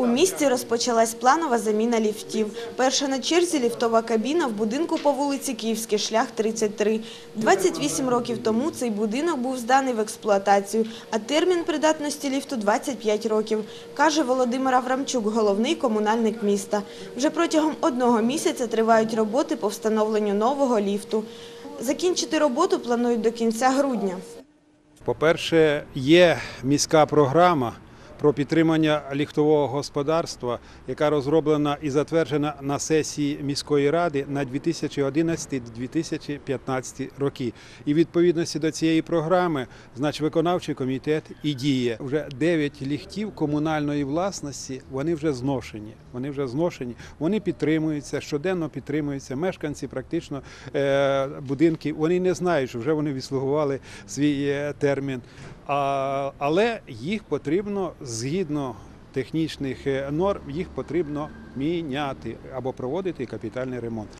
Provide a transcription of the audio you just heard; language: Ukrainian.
У місті розпочалась планова заміна ліфтів. Перша на черзі ліфтова кабіна в будинку по вулиці Київський, шлях 33. 28 років тому цей будинок був зданий в експлуатацію, а термін придатності ліфту – 25 років, каже Володимир Аврамчук, головний комунальник міста. Вже протягом одного місяця тривають роботи по встановленню нового ліфту. Закінчити роботу планують до кінця грудня. По-перше, є міська програма про підтримання ліфтового господарства, яка розроблена і затверджена на сесії міської ради на 2011-2015 роки. І в відповідності до цієї програми, значить, виконавчий комітет і діє. Вже 9 ліфтів комунальної власності, вони вже зношені. Вони вже зношені, вони підтримуються, щоденно підтримуються. Мешканці практично е, будинків, вони не знають, що вже вони відслугували свій е, термін. А, але їх потрібно згідно технічних е, норм, їх потрібно міняти або проводити капітальний ремонт.